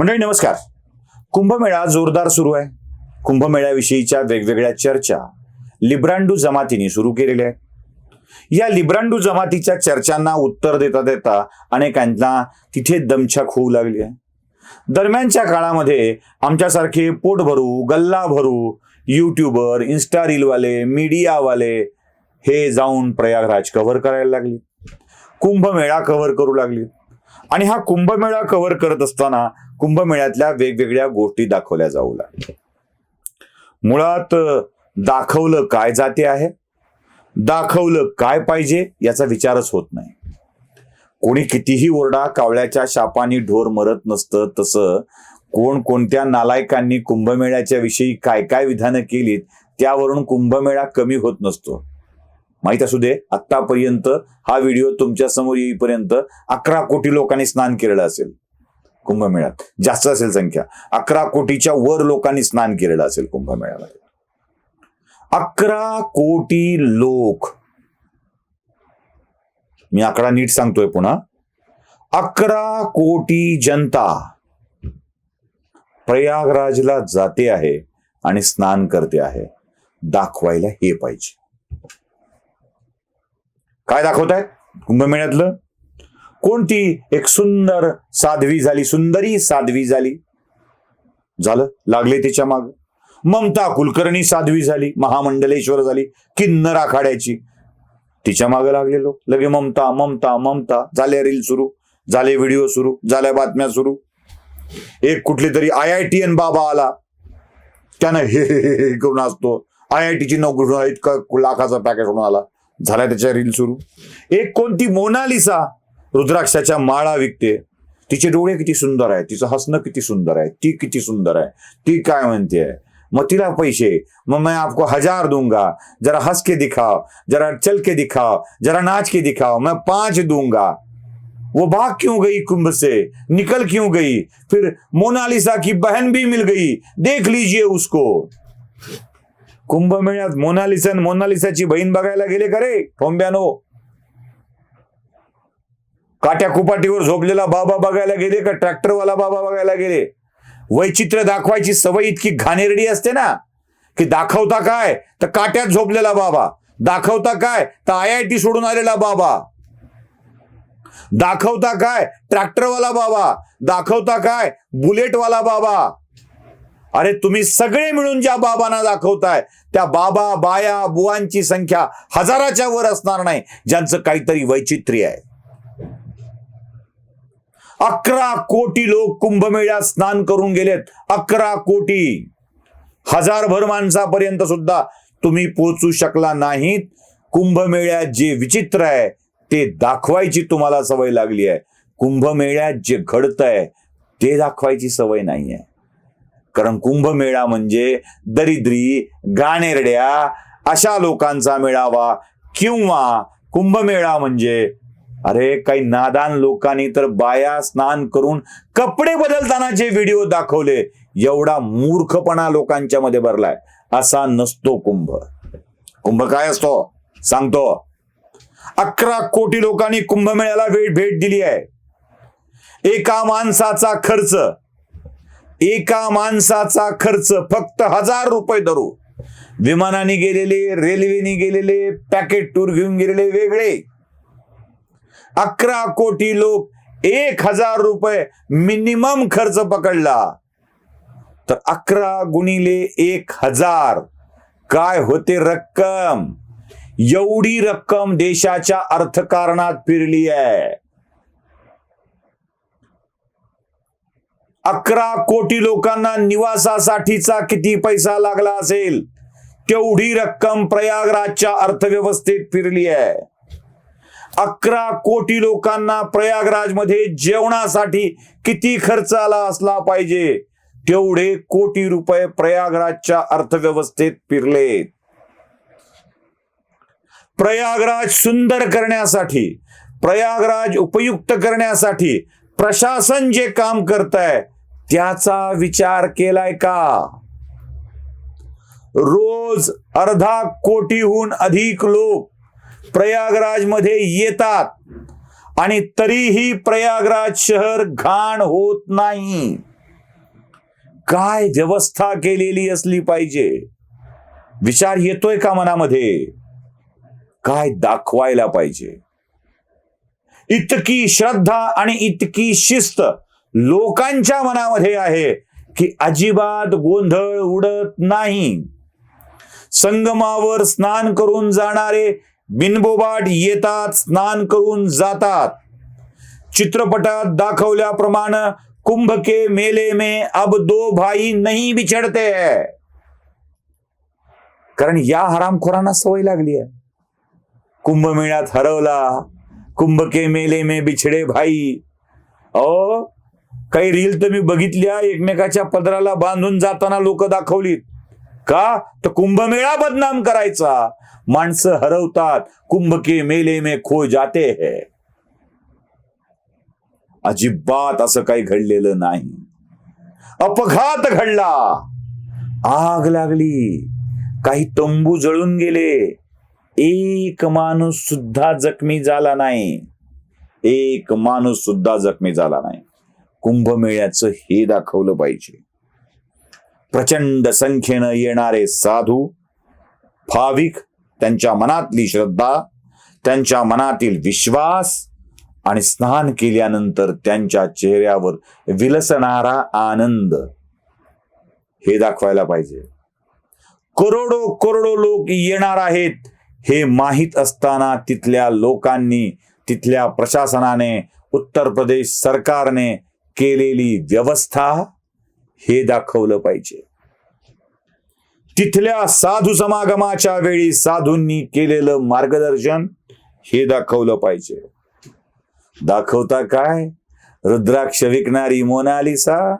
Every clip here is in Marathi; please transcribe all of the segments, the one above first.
मंडळी नमस्कार. कुंभमेळा जोरदार सुरू आहे. कुंभमेळ्याविषयीच्या वेगवेगळ्या चर्चा लिब्रांडू जमातीने सुरू केलेल्या आहेत. या लिब्रांडू जमातीच्या चर्चांना उत्तर देता देता अनेकांना तिथे दमछाक होऊ लागली आहे. दरम्यानच्या काळामध्ये आमच्यासारखे पोट भरू गल्ला भरू युट्यूबर इन्स्टा रीलवाले मीडियावाले हे जाऊन प्रयागराज कव्हर करायला लागले. कुंभमेळा कव्हर करू लागली. आणि हा कुंभमेळा कव्हर करत असताना कुंभमेळ्यातल्या वेगवेगळ्या गोष्टी दाखवल्या जाऊ लागल्या. मुळात दाखवलं काय जाते आहे? दाखवलं काय पाहिजे याचा विचारच होत नाही. कोणी कितीही ओरडा कावळ्याच्या शापानी ढोर मरत नसतं तसं कोण कोणत्या नालायकांनी कुंभमेळ्याच्या विषयी काय काय विधानं केलीत त्यावरून कुंभमेळा कमी होत नसतो. माहीत असू दे आतापर्यंत हा व्हिडिओ तुमच्यासमोर येईपर्यंत अकरा कोटी लोकांनी स्नान केलेलं असेल. कुंभमेळ्यात. जास्त असेल संख्या. अकरा कोटीच्या वर लोकांनी स्नान केलेलं असेल कुंभमेळ्यामध्ये. अकरा कोटी लोक. मी आकडा नीट सांगतोय पुन्हा. अकरा कोटी जनता प्रयागराजला जाते आहे आणि स्नान करते आहे. दाखवायला हे पाहिजे. काय दाखवत आहेत कुंभमेळ्यातलं? कोणती एक सुंदर साध्वी झाली सुंदरी साध्वी झाली? झालं? लागले तिच्या माग. ममता कुलकर्णी साध्वी झाली महामंडलेश्वर झाली किन्नर आखाड्याची. तिच्यामागे लागले लोक. लगे ममता ममता ममता. झाले रील सुरू झाले व्हिडिओ सुरू झाल्या बातम्या सुरू. एक कुठली तरी आय आय टी एन बाबा आला. त्यानं हे हे हे करून असतो आय आय टीची नोकरी इतका लाखाचा पॅकेज होऊन आला. झाला त्याच्या रील सुरू. एक कोणती मोनालिसा रुद्राक्षाच्या माळा विकते. तिचे डोळे किती सुंदर आहे तिचं हसणं किती सुंदर आहे ती किती सुंदर आहे ती काय म्हणते? मग तिला पैसे. मग मैं आपको हजार दूंगा. जरा हंस के दिखाओ जरा चल के दिखाओ जरा नाच के दिखाओ मैं पांच दूंगा. वो भाग क्यों गई कुंभ से? निकल क्यों गई? फिर मोनालिसा की बहन भी मिल गई. देख लीजिए उसको. कुंभमेळ्यात मोनालिसा मोनालिसाची बहीण बघायला गेले का रे? ठोंब्यानो काट्या कुपाटीवर झोपलेला बाबा बघायला गेले का ट्रॅक्टरवाला बाबा बघायला गेले? वैचित्र्य दाखवायची सवय इतकी घाणेरडी असते ना की दाखवता काय तर काट्यात झोपलेला बाबा दाखवता काय तर आय आय टी सोडून आलेला बाबा दाखवता काय ट्रॅक्टरवाला बाबा दाखवता काय बुलेटवाला बाबा. अरे तुम्ही सगळे मिळून ज्या बाबांना दाखवताय त्या बाबा बाया बुवांची संख्या हजाराच्या वर असणार नाही ज्यांचं काहीतरी वैचित्र्य आहे. अकरा कोटी लोक कुंभमेळ्यात स्नान करून गेलेत. अकरा कोटी. हजारभर माणसापर्यंत सुद्धा तुम्ही पोचू शकला नाहीत. कुंभमेळ्यात जे विचित्र आहे ते दाखवायची तुम्हाला सवय लागली आहे. कुंभमेळ्यात जे घडत आहे ते दाखवायची सवय नाही आहे कारण कुंभमेळा म्हणजे दरिद्री गाणेरड्या अशा लोकांचा मेळावा किंवा कुंभमेळा म्हणजे अरे काही नादान लोकांनी तर बाया स्नान करून कपडे बदलतानाचे व्हिडिओ दाखवले एवढा मूर्खपणा लोकांच्या मध्ये भरलाय. असा नसतो कुंभ. कुंभ काय असतो? सांगतो. अकरा कोटी लोकांनी कुंभमेळ्याला भेट भेट दिली आहे. एका माणसाचा खर्च एका माणसाचा खर्च फक्त हजार रुपये धरू. विमानाने गेलेले रेल्वेने गेलेले पॅकेट टूर घेऊन गेलेले वेगळे. अकरा कोटी लोक एक हजार रुपये मिनिमम खर्च पकडला. तर अकरा गुणिले एक हजार. काय होते रक्कम? एवढी रक्कम देशाच्या अर्थकारणात फिरली आहे. अकरा कोटी लोकांना निवासासाठीचा किती पैसा लागला असेल? तेवढी रक्कम प्रयागराजच्या अर्थव्यवस्थेत फिरली आहे. अकरा कोटी लोकांना प्रयागराजमध्ये जेवणासाठी किती खर्च आला असला पाहिजे? तेवढे कोटी रुपये प्रयागराजच्या अर्थव्यवस्थेत फिरले प्रयागराज सुंदर करण्यासाठी प्रयागराज उपयुक्त करण्यासाठी प्रशासन जे काम करत आहे त्याचा विचार केलाय का? रोज अर्धा कोटीहून अधिक लोक प्रयागराजमध्ये येतात. आणि तरीही प्रयागराज शहर घाण होत नाही. काय व्यवस्था केलेली असली पाहिजे? विचार येतोय का मनामध्ये? काय दाखवायला पाहिजे? इतकी श्रद्धा आणि इतकी शिस्त लोकांच्या मनामध्ये आहे की अजिबात गोंधळ उडत नाही. संगमावर स्नान करून जाणारे बिनबोबाट येतात स्नान करून जातात. चित्रपटात दाखवल्याप्रमाणे कुंभ के मेले में अब दो भाई नाही बिछड़ते कारण या हरामखोरांना सवय लागली आहे. कुंभमेळ्यात हरवला कुंभ के मेले में बिछडे भाई. अ काही रील तर मी बघितल्या एकमेकाच्या पदराला बांधून जाताना लोक दाखवलीत. का? तर कुंभमेळा बदनाम करायचा. माणसं हरवतात कुंभ के मेले में खो जाते है. अजिबात असं काही घडलेलं नाही. अपघात घडला. आग लागली. काही तंबू जळून गेले. एक माणूस सुद्धा जखमी झाला नाही. एक माणूस सुद्धा जखमी झाला नाही. कुंभमेळ्याचं हे दाखवलं पाहिजे. प्रचंड संख्येनं येणारे साधू भाविक त्यांच्या मनातली श्रद्धा त्यांच्या मनातील विश्वास आणि स्नान केल्यानंतर त्यांच्या चेहऱ्यावर विलसणारा आनंद हे दाखवायला पाहिजे. करोडो करोडो लोक येणार आहेत हे माहीत असताना तिथल्या लोकांनी तिथल्या प्रशासनाने उत्तर प्रदेश सरकारने केलेली व्यवस्था हे दाखवलं पाहिजे. तिथल्या साधू समागमाच्या वेळी साधूंनी केलेलं मार्गदर्शन हे दाखवलं पाहिजे. दाखवता काय? रुद्राक्ष विकणारी मोनालिसा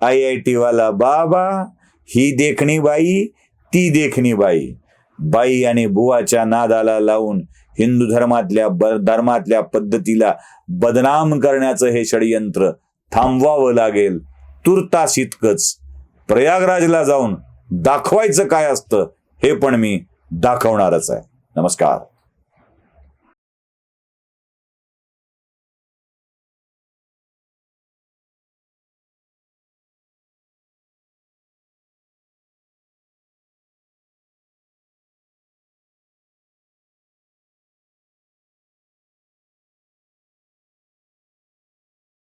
आय आय टी वाला बाबा ही देखणी बाई ती देखणी बाई. बाई आणि बुवाच्या नादाला लावून हिंदू धर्मातल्या धर्मातल्या पद्धतीला बदनाम करण्याचं हे षडयंत्र थांबवावं लागेल. तुर्तास इतकंच. प्रयागराजला जाऊन दाखवायचं काय असतं हे पण मी दाखवणारच आहे. नमस्कार.